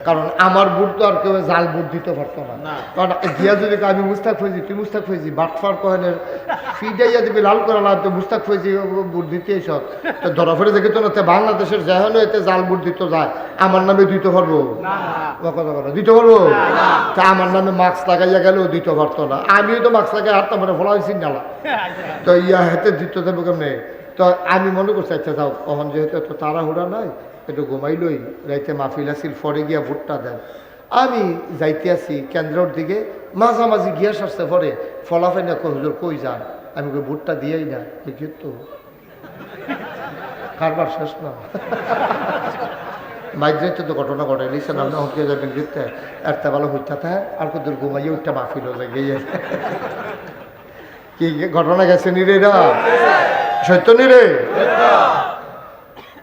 কারণ আমার বুট তো আর কেউ জাল বুট দিতে পারতো না। না। কারণ গিয়া যদি আমি মুস্তাক ফৈজি তুই মুস্তাক ফৈজি? বাটফার কহেনের ফিডাইয়া দিবি লাল করে লাল তো মুস্তাক ফৈজি বুট দিতে সব তো ধরা ফেলে দেখে তো না তে বাংলাদেশের যেহেন এতে জাল বুট দিতে যায়। আমার নামে দিতে পারব? কথা কথা দিতে পারব? তা আমার নামে মাস্ক লাগাইয়া গেলেও দিতে পারতো না। আমিও তো মাস্ক লাগাই হারতাম মানে ফলা হয়েছি নালা তো ইয়া হাতে দিতে দেবো কেমনে? তো আমি মনে করছি আচ্ছা যাও কখন যেহেতু এত তাড়াহুড়া নাই একটু ঘুমাইলই রাইতে মাহফিল আসিল ফরে গিয়া ভোটটা দেন। আমি যাইতে আছি কেন্দ্রের দিকে মাঝামাঝি গিয়া সারছে পরে ফলাফাই না হুজুর, কই যান? আমি কই, ভোটটা দিয়েই না। তো? কারবার শেষ না। মাইগ্রেতে তো ঘটনা ঘটে নিছে না হতে যাবেন জিততে একটা ভালো হইতে থাকে আর কত দূর ঘুমাইয়ে উঠটা মাহফিল হয়ে গিয়ে। কি ঘটনা গেছে নিরে না সত্য নিরে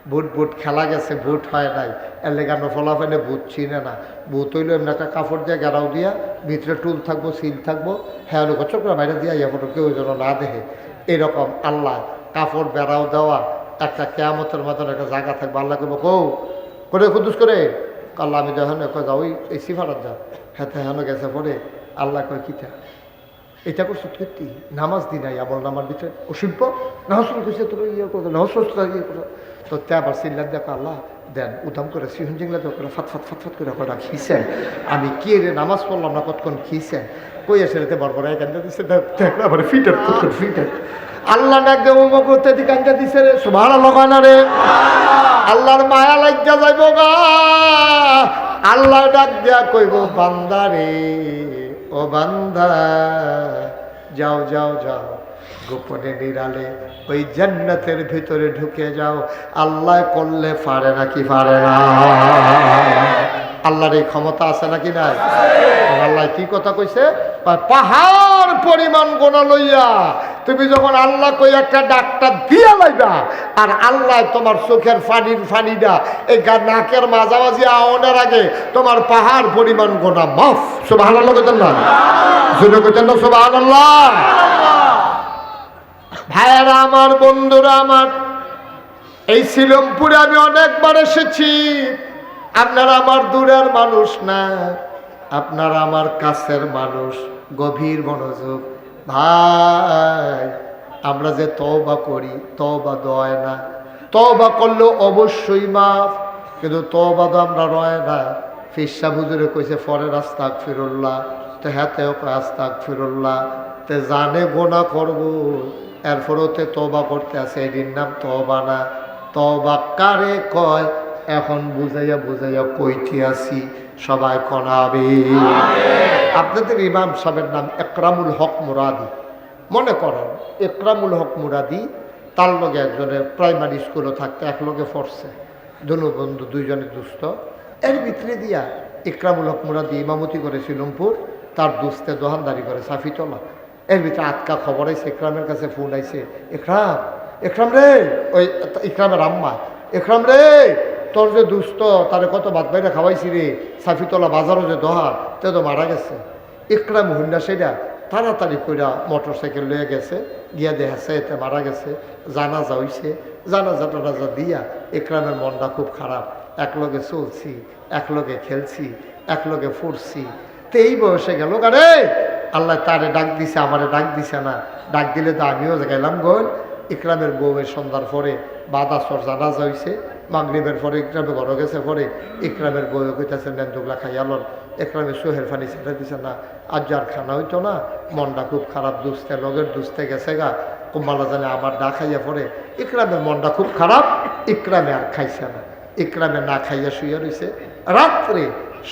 বুট বুট খেলা গেছে বুট হয় নাই। লেগে আমরা ফলাফেলে বুট চিনে না। বুট হইল এমনি একটা কাপড় দিয়ে গেরাও দিয়া, ভিতরে টুল থাকব, সিল থাকব হ্যাঁ লোক চক্র বাইরে দিয়া ইয়া ফটো কেউ যেন না দেখে। এরকম আল্লাহ কাপড় বেড়াও দেওয়া, একটা কেয়ামতের মতন একটা জায়গা থাকবে। আল্লাহ করব কৌ করে কুদুস করে। আল্লাহ আমি যখন যাও এই সিফারাত যা হ্যাঁ হেন গেছে পরে, আল্লাহ কয়, কিতা? এটা করছ সত্যি নামাজ দি নাই আমল নামার ভিতরে অসভ্য? নহসল কইছে তোর ইয়ে করো নহসল ইয়ে করো। তো তে আবার চিল্লার দেখো আল্লাহ দেন উদাম করে সিহন জিংলা তো করে ফাত ফাত ফাত ফাত করে কটা খিসেন। আমি কি রে নামাজ পড়লাম না কতক্ষণ খিসেন? কই এসে রেতে বড় বড় এখানটা দিছে দেখলে আবার ফিটার কতক্ষণ ফিটার। আল্লাহ না একদম করতে দিকে আনটা দিছে রে সুভাড়া লগায় না রে। আল্লাহর মায়া লাগিয়া যাইব গা আল্লাহ ডাক দিয়া কইব বান্দারে ও বান্দা, যাও যাও যাও। গোপনে নিরালে ওই জান্নাতের ভিতরে ঢুকে যাও। আল্লাহ করলে পারে নাকি পারে না? আল্লাহর এই ক্ষমতা আছে নাকি নাই? আল্লাহ কি কথা কইছে? পাহাড় পরিমাণ গোনা লইয়া তুমি যখন আল্লাহ কই একটা ডাক্তার দিয়া লাইবা, আর আল্লাহ তোমার চোখের ফানির ফানিটা এই নাকের মাঝামাঝি আওনের আগে তোমার পাহাড় পরিমাণ গোনা মাফ। সুবাহ আল্লাহ কইতেন না? শুনে কইতেন না সুবাহ আল্লাহ ভাইয়ারা আমার, বন্ধুরা আমার, এই শিলমপুরে আমি অনেকবার এসেছি। আপনারা আমার দূরের মানুষ না, আপনারা আমার কাছের মানুষ, গভীর মনোযোগ ভাই, আমরা যে তওবা করি, তওবা দয় না। তওবা করলেও অবশ্যই মাফ, কিন্তু তওবা তো আমরা রয় না। ফিসা বুজুরে কইছে ফরের আস্তাক ফিরুল্লাহ তো হ্যাতেও আস্তাক ফিরুল্লাহ তে জানে গোনা করব। এরপরও তে তবা করতে আছে এটির নাম তবা না। তবা কারে কয়? এখন বুঝাইয়া বুঝাইয়া কইতে আসি সবাই কনাবে আপনাদের ইমাম সাহেবের নাম একরামুল হক মুরাদি। মনে করেন, একরামুল হক মুরাদি তার লগে একজনের প্রাইমারি স্কুলে থাকতে এক লগে পড়ছে। দুনু বন্ধু, দুইজনে দুস্থ। এর ভিতরে দিয়া ইকরামুল হক মুরাদি ইমামতি করে শিলমপুর তার দুস্তে দোহানদারি করে সাফিতলা এর ভিতরে আটকা খবর আইসে ইকরামের কাছে ফোন আইছে, একরাম একরাম রে, ওই ইকরামের আম্মা, একরাম রে তোর যে দুস্থ তারে কত ভাত বাইরে খাওয়াইছি রে, সাফিতলা বাজারও যে দোহার তে তো মারা গেছে। ইকরাম হুন্ডা সেটা তাড়াতাড়ি কইরা মোটর সাইকেল লয়ে গেছে, গিয়া দেখাছে এতে মারা গেছে, জানাজা হইছে। জানাজা টানাজা দিয়া ইকরামের মনটা খুব খারাপ। একলগে চলছি, একলগে খেলছি, একলগে ফুরছি। তো এই বয়সে গেল আরে আল্লাহ তারে ডাক দিছে, আমারে ডাক দিছে না। ডাক দিলে তো আমিও গেলাম গোল। ইকরামের বউয়ের সন্ধ্যার পরে বাদাসর জানাজা হইছে। মাগরিবের পরে ইকরামে ঘর গেছে, পরে ইকরামের বউয়ে কইতেছে নেন্দুগলা খাইয়ালন ইকরামে সোহের ফানি ছেড়ে দিছে, না আর খানা হইতো না, মনটা খুব খারাপ, দুস্তে, লগের দুস্তে গেছে গা। কুম্বালা জানে আমার না খাইয়া পরে ইকরামের মনটা খুব খারাপ, ইকরামে আর খাইছে না। ইকরামে না খাইয়া শুয়ে রইছে। রাত্রে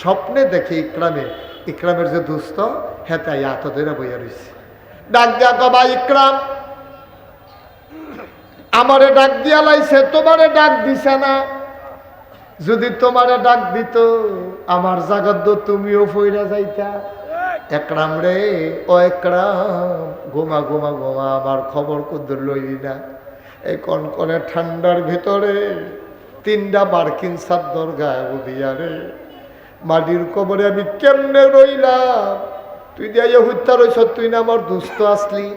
স্বপ্নে দেখে ইকরামে, ইকরামের যে দুস্থ হেতে এত ধরে বইয়া রইছে। ডাক দিয়া কবা ইকরাম আমারে ডাক দিয়া লাইছে, তোমারে ডাক দিছে না। যদি তোমারে ডাক দিত, আমার জাগাত তুমিও ফইরা যাইতা। একরাম রে, ও একরাম ঘুমা ঘুমা ঘুমা, আমার খবর কুদ্দুর লইলি না। এই কনকনে ঠান্ডার ভিতরে তিনটা মার্কিন সাদ্দর গায়ে উদিয়া রে। মাটির কবরে আমি কেমনে রইলাম? তুই দিয়া হত্যা রইছ, তুই না আমার দুস্থ আসলি।